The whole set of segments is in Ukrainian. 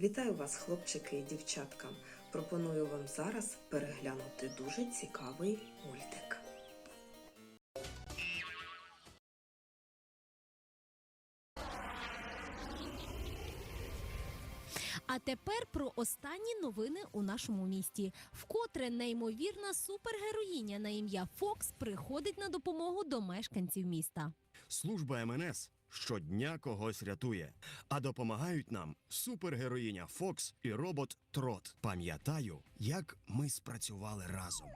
Вітаю вас, хлопчики і дівчатка. Пропоную вам зараз переглянути дуже цікавий мультик. А тепер про останні новини у нашому місті. Вкотре неймовірна супергероїня на ім'я Фокс приходить на допомогу до мешканців міста. Служба МНС щодня когось рятує, а допомагають нам супергероїня Фокс і робот Трот. Пам'ятаю, як ми спрацювали разом.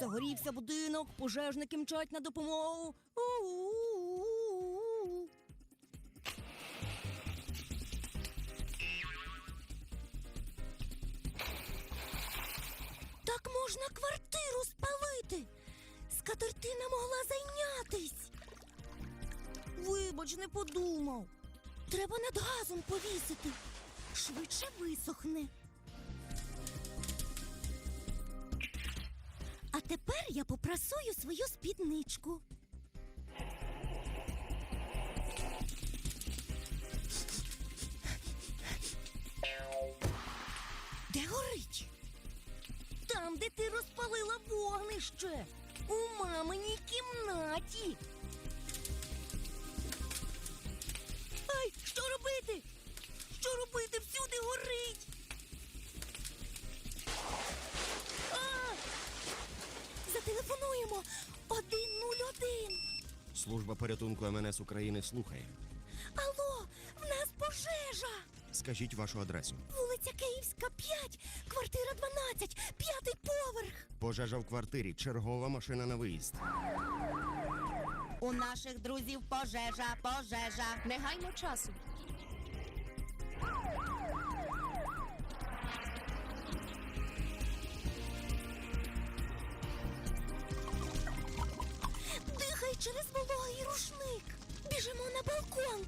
Загорівся будинок, пожежники мчать на допомогу. Так можна квартиру спалити. Скатертина могла зайнятись. Вибач, не подумав. Треба над газом повісити. Швидше висохне. А тепер я попрасую свою спідничку. Де горить? Там, де ти розпалила вогнище. У маминій кімнаті. Робити? Що робити? Всюди горить. А! Зателефонуємо 101. Служба порятунку МНС України слухає. Алло, в нас пожежа. Скажіть вашу адресу. Вулиця Київська, 5, квартира 12, п'ятий поверх. Пожежа в квартирі, чергова машина на виїзд. У наших друзів пожежа, пожежа. Негайно часу. Дихай через вологий рушник. Біжимо на балкон.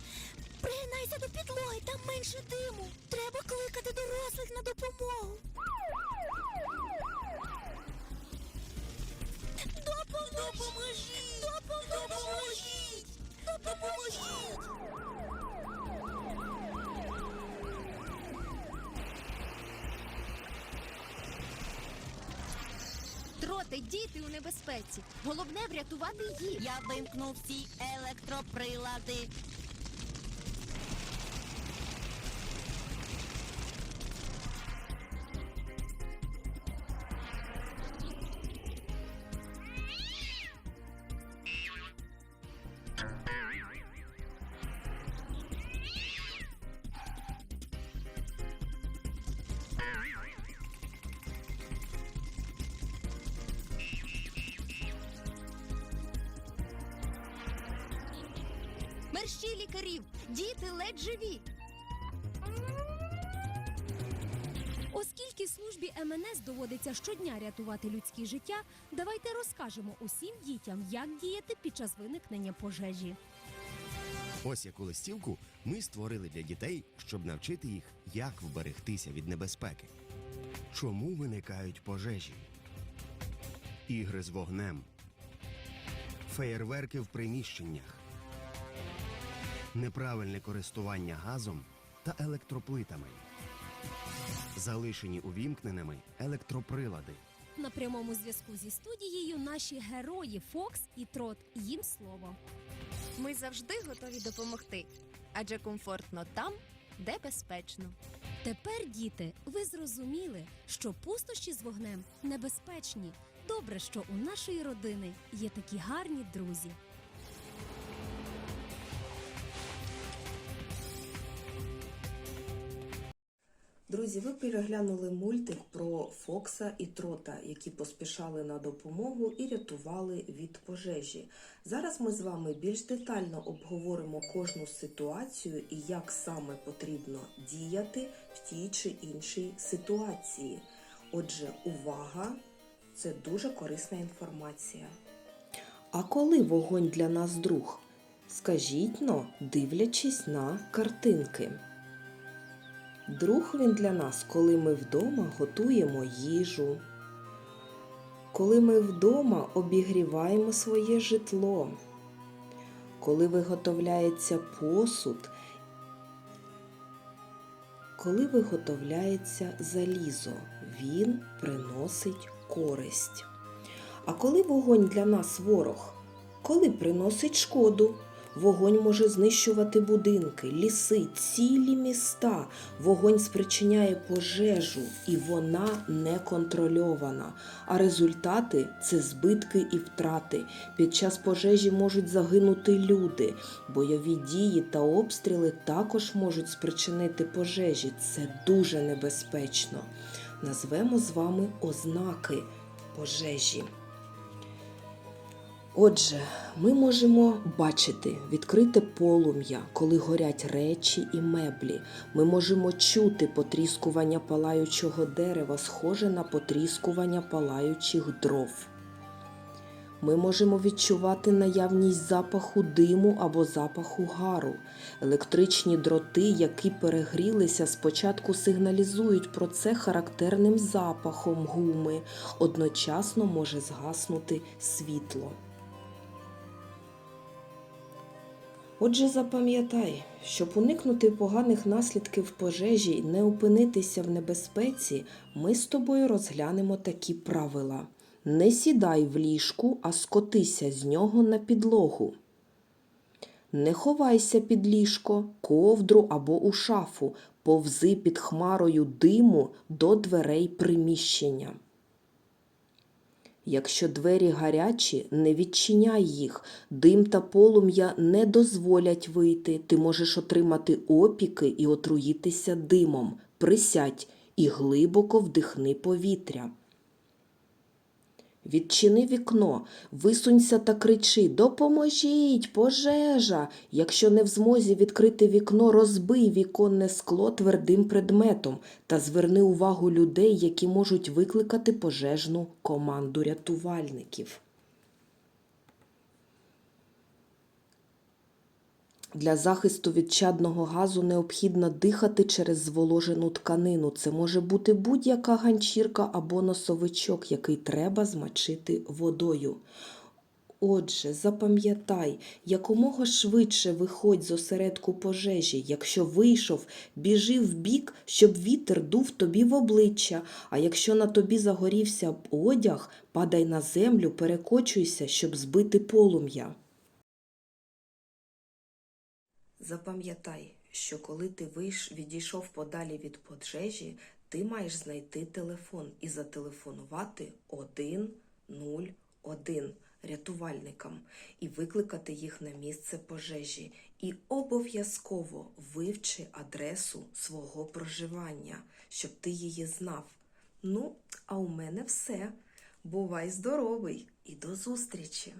Пригинайся до підлоги, там менше диму. Треба кликати дорослих на допомогу. Допоможіть! Допоможіть! Допоможіть! Троти, діти у небезпеці. Головне врятувати їх. Я вимкнув всі електроприлади. Мерщі лікарів, діти ледь живі. Оскільки службі МНС доводиться щодня рятувати людське життя, давайте розкажемо усім дітям, як діяти під час виникнення пожежі. Ось яку листівку ми створили для дітей, щоб навчити їх, як вберегтися від небезпеки. Чому виникають пожежі? Ігри з вогнем. Феєрверки в приміщеннях. Неправильне користування газом та електроплитами. Залишені увімкненими електроприлади. На прямому зв'язку зі студією наші герої Фокс і Трот. Їм слово. Ми завжди готові допомогти, адже комфортно там, де безпечно. Тепер, діти, ви зрозуміли, що пустощі з вогнем небезпечні. Добре, що у нашої родини є такі гарні друзі. Друзі, ви переглянули мультик про Фокса і Трота, які поспішали на допомогу і рятували від пожежі. Зараз ми з вами більш детально обговоримо кожну ситуацію і як саме потрібно діяти в тій чи іншій ситуації. Отже, увага! Це дуже корисна інформація. А коли вогонь для нас друг? Скажіть но, дивлячись на картинки. Друг він для нас, коли ми вдома готуємо їжу, коли ми вдома обігріваємо своє житло, коли виготовляється посуд коли виготовляється залізо, він приносить користь. А коли вогонь для нас ворог? Коли приносить шкоду? Вогонь може знищувати будинки, ліси, цілі міста. Вогонь спричиняє пожежу, і вона не контрольована. А результати це збитки і втрати. Під час пожежі можуть загинути люди. Бойові дії та обстріли також можуть спричинити пожежі. Це дуже небезпечно. Назвемо з вами ознаки пожежі. Отже, ми можемо бачити відкрите полум'я, коли горять речі і меблі. Ми можемо чути потріскування палаючого дерева, схоже на потріскування палаючих дров. Ми можемо відчувати наявність запаху диму або запаху гару. Електричні дроти, які перегрілися, спочатку сигналізують про це характерним запахом гуми. Одночасно може згаснути світло. Отже, запам'ятай, щоб уникнути поганих наслідків пожежі і не опинитися в небезпеці, ми з тобою розглянемо такі правила. Не сідай в ліжку, а скотися з нього на підлогу. Не ховайся під ліжко, ковдру або у шафу, повзи під хмарою диму до дверей приміщення. Якщо двері гарячі, не відчиняй їх. Дим та полум'я не дозволять вийти. Ти можеш отримати опіки і отруїтися димом. Присядь і глибоко вдихни повітря. Відчини вікно, висунься та кричи Допоможіть, пожежа. Якщо не в змозі відкрити вікно, розбий віконне скло твердим предметом та зверни увагу людей, які можуть викликати пожежну команду рятувальників. Для захисту від чадного газу необхідно дихати через зволожену тканину. Це може бути будь-яка ганчірка або носовичок, який треба змочити водою. Отже, запам'ятай, якомога швидше виходь з осередку пожежі. Якщо вийшов, біжи в бік, щоб вітер дув тобі в обличчя. А якщо на тобі загорівся одяг, падай на землю, перекочуйся, щоб збити полум'я. Запам'ятай, що коли ти вийш, відійшов подалі від пожежі, ти маєш знайти телефон і зателефонувати 101 рятувальникам і викликати їх на місце пожежі. І обов'язково вивчи адресу свого проживання, щоб ти її знав. Ну, а у мене все. Бувай здоровий і до зустрічі!